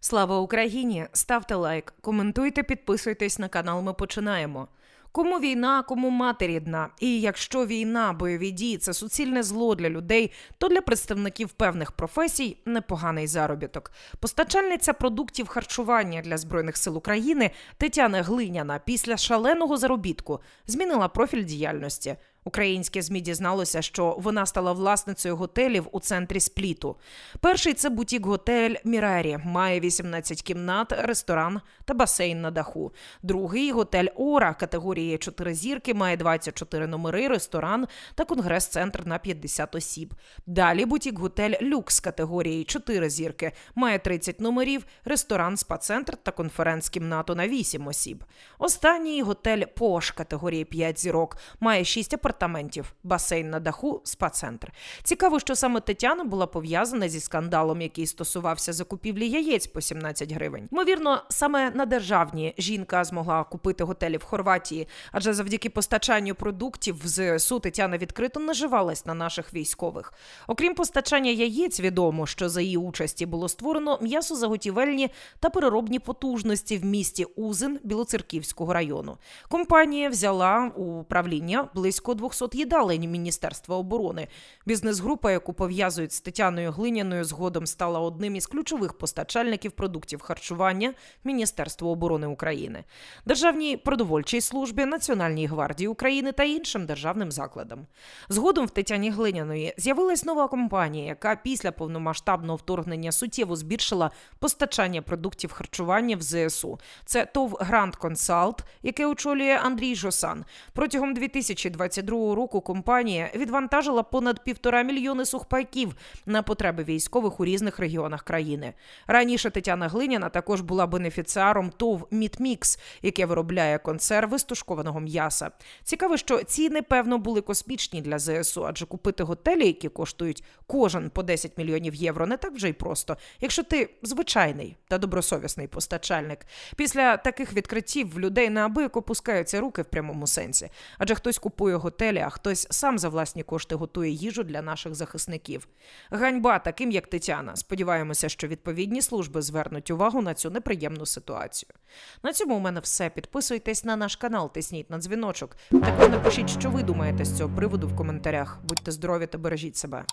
Слава Україні! Ставте лайк, коментуйте, підписуйтесь на канал. Ми починаємо. Кому війна, кому мати рідна. І якщо війна, бойові дії це суцільне зло для людей, то для представників певних професій непоганий заробіток. Постачальниця продуктів харчування для збройних сил України Тетяна Глиняна після шаленого заробітку змінила профіль діяльності. Українське ЗМІ дізналося, що вона стала власницею готелів у центрі Спліту. Перший це бутік-готель Мірері, має 18 кімнат, ресторан та басейн на даху. Другий готель Ора категорії 4 зірки, має 24 номери, ресторан та конгрес-центр на 50 осіб. Далі бутік-готель Люкс категорії 4 зірки, має 30 номерів, ресторан, спа-центр та конференц-кімнату на 8 осіб. Останній готель Пош категорії 5 зірок, має 6 апартаментів, басейн на даху, спа-центр. Цікаво, що саме Тетяна була пов'язана зі скандалом, який стосувався закупівлі яєць по 17 гривень. Ймовірно, саме на державні жінка змогла купити готелі в Хорватії, адже завдяки постачанню продуктів в ЗСУ Тетяна відкрито наживалась на наших військових. Окрім постачання яєць, відомо, що за її участі було створено м'ясозаготівельні та переробні потужності в місті Узин Білоцерківського району. Компанія взяла у управління близько 200 їдалень Міністерства оборони. Бізнес-група, яку пов'язують з Тетяною Глиняною, згодом стала одним із ключових постачальників продуктів харчування Міністерства оборони України, Державній продовольчій службі, Національній гвардії України та іншим державним закладам. Згодом в Тетяні Глиняної з'явилась нова компанія, яка після повномасштабного вторгнення суттєво збільшила постачання продуктів харчування в ЗСУ. Це ТОВ Гранд Консалт, яке очолює Андрій Жосан. Протягом 2022 року компанія відвантажила понад півтора мільйони сухпайків на потреби військових у різних регіонах країни. Раніше Тетяна Глиняна також була бенефіціаром ТОВ Мітмікс, яке виробляє консерви з тушкованого м'яса. Цікаво, що ціни, певно, були космічні для ЗСУ, адже купити готелі, які коштують кожен по 10 мільйонів євро, не так вже й просто, якщо ти звичайний та добросовісний постачальник. Після таких відкриттів в людей неабияк опускаються руки в прямому сенсі, адже хтось купує готелі, а хтось сам за власні кошти готує їжу для наших захисників. Ганьба таким, як Тетяна. Сподіваємося, що відповідні служби звернуть увагу на цю неприємну ситуацію. На цьому у мене все. Підписуйтесь на наш канал, тисніть на дзвіночок. Також напишіть, що ви думаєте з цього приводу в коментарях. Будьте здорові та бережіть себе.